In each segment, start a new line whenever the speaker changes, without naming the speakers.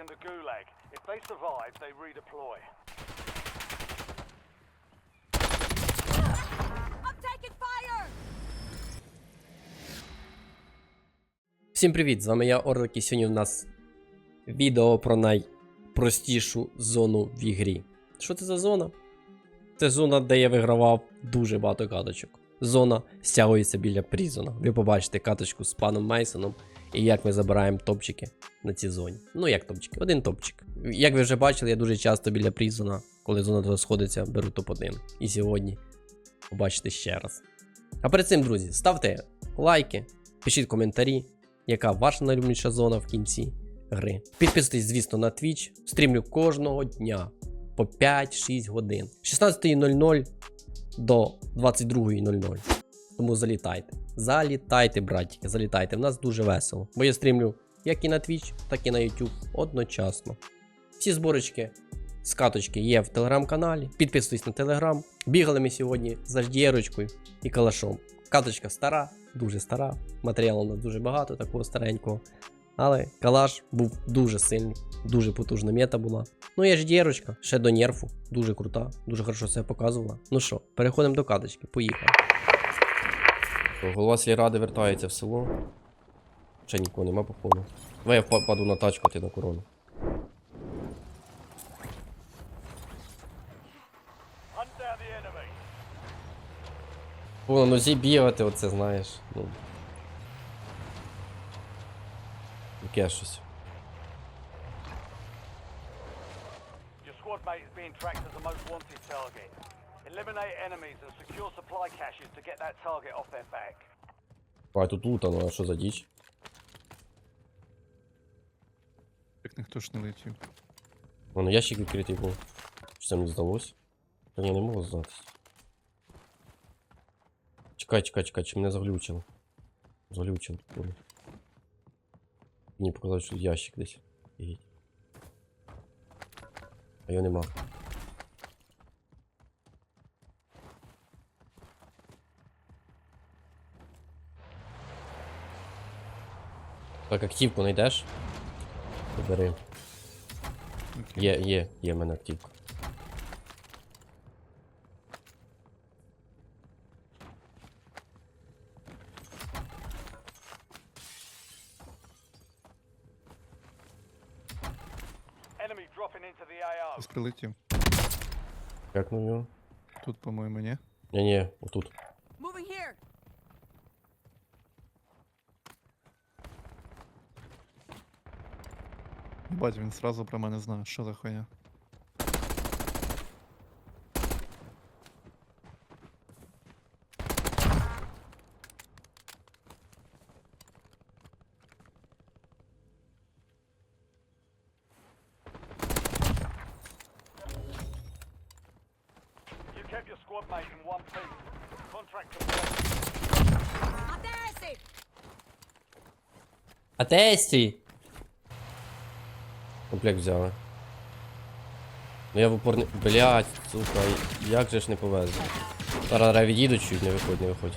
in the gulag. If they survive, they redeploy.
I'm taking fire!
Всім привіт! З вами я Орлик і сьогодні у нас відео про найпростішу зону в ігрі. Що це за зона? Це зона, де я вигравав дуже багато каточок. Зона стягується біля Прізона. Ви побачите каточку з паном Мейсоном і як ми забираємо топчики на цій зоні. Ну як топчики? Один топчик. Як ви вже бачили, я дуже часто біля Прізона, коли зона сходиться, беру топ-1. І сьогодні побачите ще раз. А перед цим, друзі, ставте лайки, пишіть коментарі, яка ваша найлюбніша зона в кінці гри. Підписуйтесь, звісно, на Twitch. Стрімлю кожного дня по 5-6 годин. З 16.00 до 22.00. Тому залітайте. Залітайте, братики, залітайте. В нас дуже весело. Бо я стрімлю як і на Twitch, так і на YouTube одночасно. Всі зборочки з каточки є в телеграм-каналі. Підписуйтесь на телеграм. Бігали ми сьогодні з HDR-очкою і калашом. Каточка стара, дуже стара. Матеріалу у нас дуже багато, такого старенького. Але калаш був дуже сильний, дуже потужна мета була. Ну і HDR-очка, ще до нерфу, дуже крута, дуже хорошо себе показувала. Ну що, переходимо до каточки, поїхали. Голова сільради вертається в село. Ще нікого нема, походу. Давай я впа- паду на тачку, ти на корону. По на нозі бігати, оце знаєш. Ну. Яке щось.
Your squad mate is being tracked as the most wanted target. Eliminate enemies and secure supply caches to get that target off their back.
А тут лутано, а що за діч?
Як ніхто ж не летів.
Воно ящик відкритий був. Чи це мені здалось? Та ні, не можу здатись. Чекай, чекай, чекай, чи мене заглючило. Заглючило тут було. Мені показалось, що тут ящик десь. Офігеть. А його нема. Так, активку знайдеш? Бери. Є, є, є в мене активка.
Прилетів.
Як на нього?
Тут, по-моєму, ні.
Ні, ні, отут.
Moving here!
Бать, він сразу про мене знає, що за хуйня.
You kept your squad mate in one piece. Contract complete.
Атеси!
Комплект взяли. Ну я в упор не... Блять, сука, як же ж не повезло. Зараз від'їду чуть, не виходь, не виходь.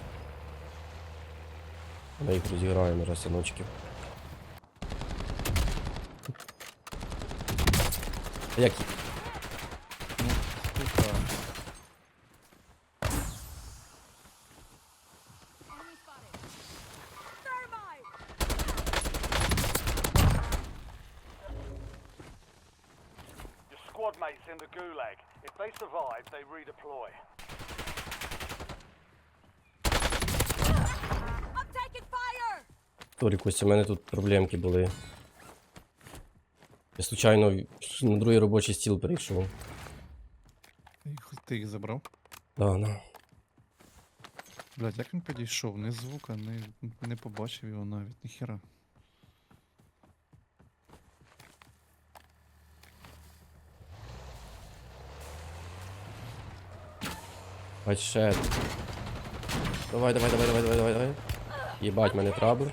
Ми їх розіграємо раз синочки. Як їх?
Ну, сука.
Enemy spotted! Thermite!
Your squad mate's in the gulag. If they survive, they redeploy.
I'm taking fire!
Сорі, Костя, у мене тут проблемки були. Я случайно на другий робочий стіл перейшов.
Ти їх забрав?
Да, да.
Блядь, як він підійшов? Не звука, не, не побачив його навіть, ніхера.
Бачет. Давай, давай, давай, давай, давай, давай, давай. Єбать, мене трабли.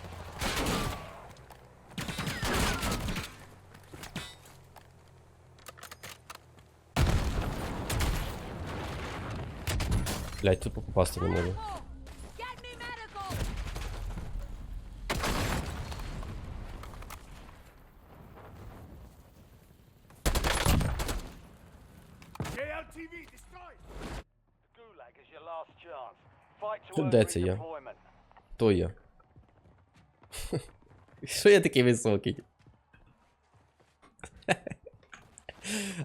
Блять, тут попасти не можу. Де це я? То я? Що я такий високий?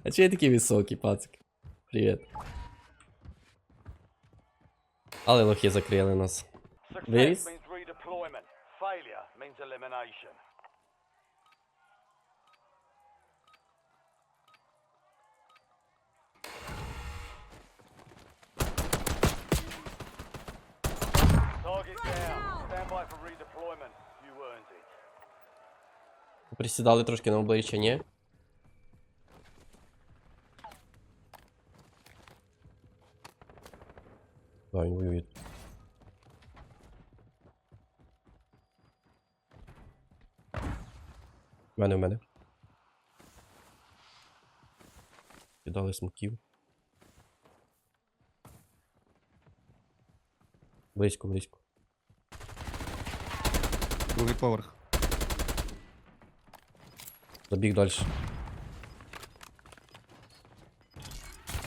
А чого я такий високий, пацик? Привіт. Але лохи закрили нас. Виріс? Присідали трошки на обличчя, ні? Да, він воює. В мене, в мене. Кидали смоків. Близько, близько.
Другий поверх.
Забіг далі.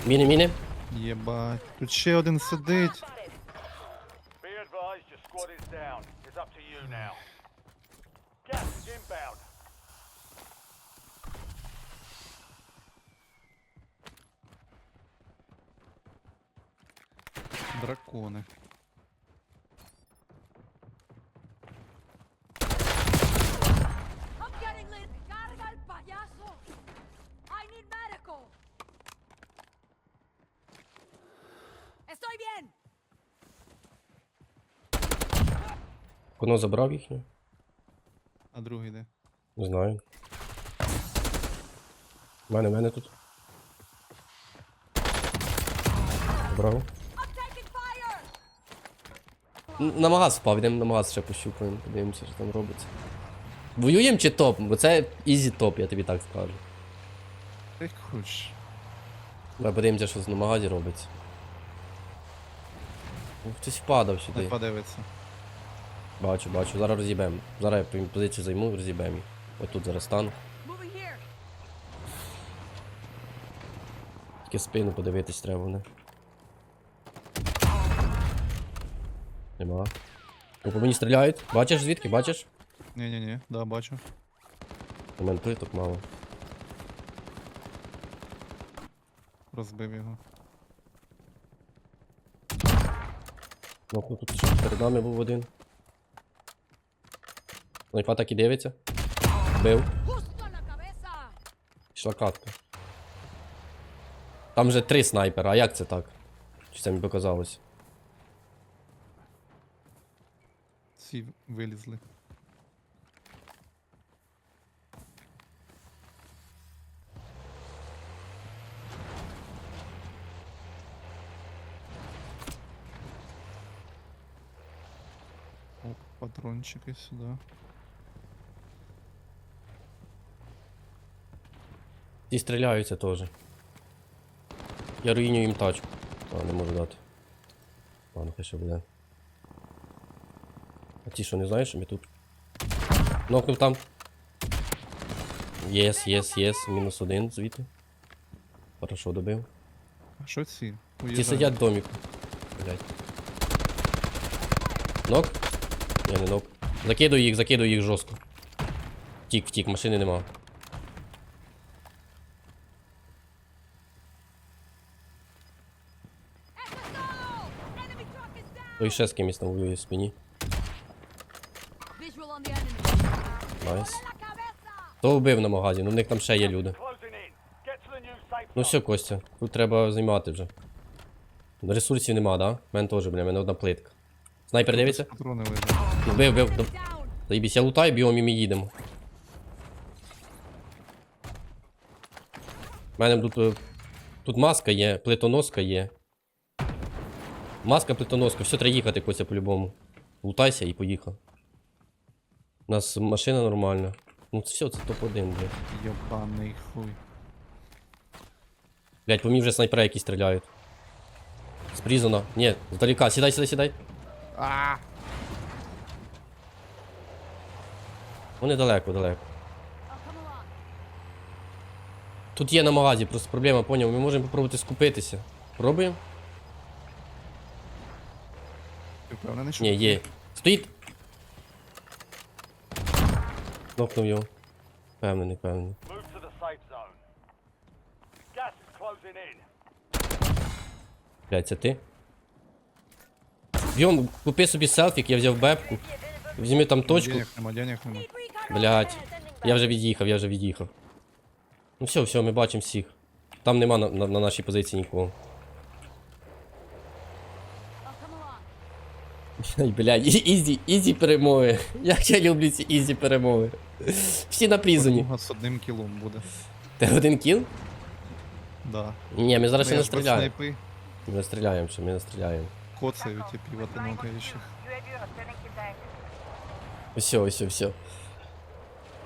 Міни, міни.
Єбать. Тут ще один сидить.
Коно забрав їхню?
А другий де?
Не знаю. У мене, в мене тут. Забрав. На магаз впав, йдемо на магаз ще пощупаємо, подивимося, що там робиться. Воюємо чи топ? Бо це ізі топ, я тобі так скажу.
Як хочеш.
Давай подивимося, що на магазі робиться. Хтось впадав
Не подивиться.
Бачу, бачу. Зараз роз'їбемо. Зараз я позицію займу, роз'їбемо їх. Ось тут зараз стану. Тільки спину подивитись треба, не? Нема. Ну, по мені стріляють. Бачиш звідки? Бачиш?
Ні-ні-ні, да, бачу.
У мене плиток мало.
Розбив його.
Ну, тут ще перед нами був один. Снайпа так і дивиться. Бив. Пішла катка. Там вже три снайпера, а як це так? Чи це мені показалось?
Всі вилізли. Оп, патрончики сюди.
Ті стріляються теж. Я руїню їм тачку. А, не можу дати. Ладно, хай ще буде. А ті, що не знаєш, що ми тут. Нокнув там. Єс, єс, єс, мінус один звідти. Хорошо добив.
А що ці?
Ті сидять в доміку. Блять. Нок? Ні, не нок. Закидую їх, закидую їх жорстко. Втік, втік, машини нема.
Down.
Ще з кимось там воює в спині. Найс. То вбив на магазі, ну в них там ще є люди. Ну все, Костя, тут треба знімати вже. Ресурсів нема, да? У мене теж, бля, мене одна плитка. Снайпер дивиться?
Патрони.
Вбив, вбив. Заїбісь, я лутаю, біом і ми їдемо. У мене тут. е, Тут маска є, плитоноска є. Маска, плитоноска, все треба їхати, Костя, по-любому. Лутайся і поїхав. У нас машина нормальна. Ну це все, це топ-1, блядь.
Йобаний хуй.
Блять, по мені вже снайпера якісь стріляють. Спрізано. Ні, здалека. Сідай, сідай, сідай.
А!
Вони далеко, далеко. Тут є на магазі, просто проблема, поняв. Ми можемо попробувати скупитися. Пробуємо?
Ти впевнений, що
Ні, є. Стоїть! Нокнув його. Впевнений, впевнений.
Move to the safe zone. Gas is closing in.
Блядь, це ти? Йом, купи собі селфік, я взяв бепку. Візьми там точку.
Денег нема, денег нема.
Блядь. Я вже від'їхав, я вже від'їхав. Ну все, все, ми бачимо всіх. Там нема на, на, на нашій позиції нікого. Блядь, ізі, ізі перемоги. Як я люблю ці ізі перемоги. Всі на призоні.
З одним кілом буде.
Ти один кіл?
Да.
Ні, ми зараз ще
Ну,
не стріляємо. Ми не стріляємо, ще ми не стріляємо.
коцають і півати нокаючих.
Все, все, все.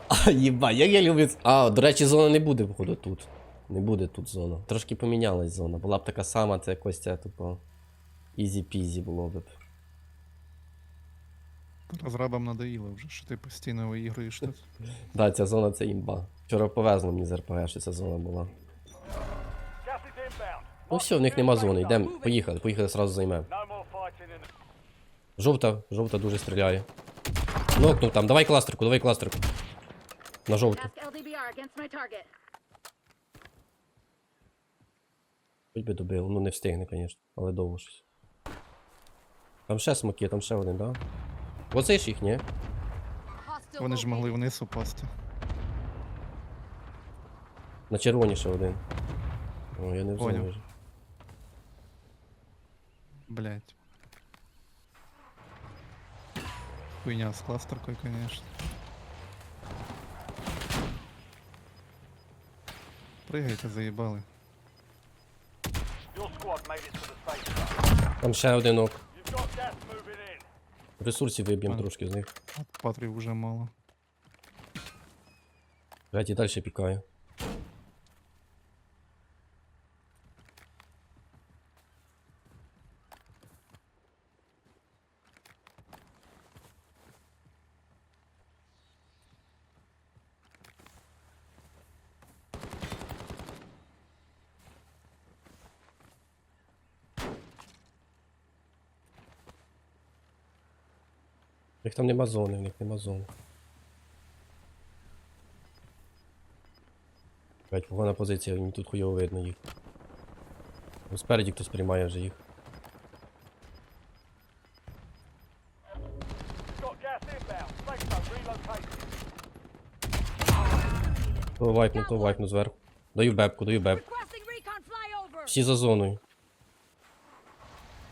А, їба, як я люблю. А, до речі, зона не буде, походу, тут. Не буде тут зона. Трошки помінялась зона. Була б така сама, це це тупо. Ізі-пізі було б.
Розрабам надоїло вже, що ти постійно виігруєш тут.
Да, ця зона це імба. Вчора повезло мені з РПГ, що ця зона була. Ну все, в них нема зони. Йдемо, поїхали, поїхали, сразу займемо. Жовта, жовта дуже стріляє. Нокнув там, давай кластерку, давай кластерку. На жовту. Хоч би добив, ну не встигне, звісно, але довго щось. Там ще смоки, там ще один, да? Оцей ж їх, ні?
Вони ж могли вниз упасти.
На червоні ще один. О, я не
Поняв.
зоні.
Блять. Хуйня з кластеркою, конечно. Пригайте, заїбали.
Your squad made it to the safe zone.
Там ще один ок.
You've got gas moving in.
Ресурсів виб'ємо
Ага.
трошки з них.
Патрів вже мало.
Блять, і далі пікаю. Них там нема зони, у них нема зони. Блять, погана позиція, мені тут хуйово видно їх. Ну, Спереді хтось приймає вже їх. То вайпну, то вайпну зверху. Даю бебку, даю бебку. Всі за зоною.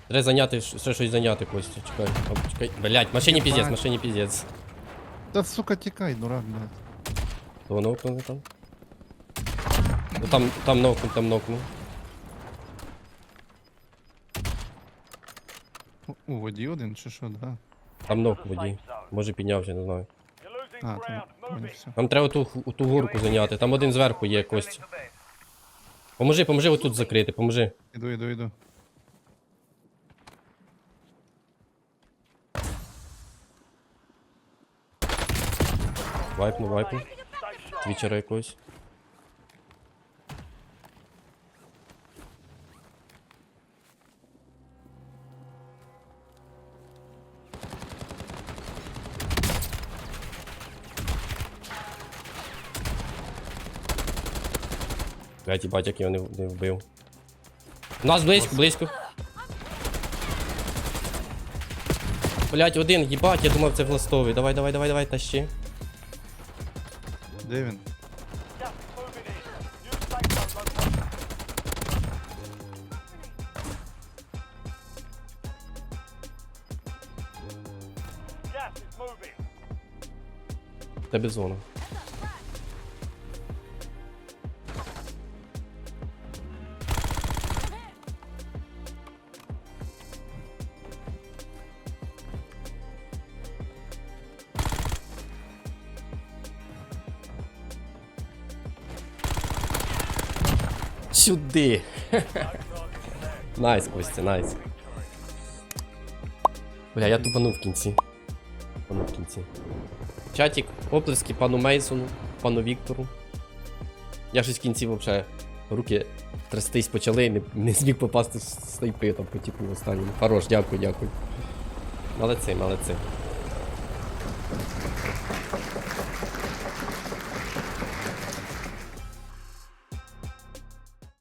Треба зайняти, ще щось зайняти, Костя. Чекай. Оп, чекай. Блять, машині піздець, машині піздець.
Та сука, тікай, дурак, блядь.
То воно окно там. Ну там, там нокнув, там нокнув.
У- У воді один чи що, да?
Там нок в воді. Може піднявся, не знаю.
You're losing
А, там,
ground. Move it.
все.
Там треба ту, ху- ту горку зайняти. Там один зверху є Костя. Поможи, поможи отут закрити, поможи.
Іду, іду, іду.
Вайпну, вайпну. Твічера якогось. Блять, їбать, як його не, не вбив. У нас близько, близько. Блять, один, їбать, я думав це властовий. Давай, давай, давай, давай, тащи.
Moving.
В Тебе зона. Сюди. Найс, Костя, найс. Бля, я тупанув в кінці. Тупанув в кінці. Чатік, оплески пану Мейсону, пану Віктору. Я щось в кінці взагалі руки трястись почали, не, не зміг попасти в снайпи там по типу останньому. Хорош, дякую, дякую. Молодці, молодці.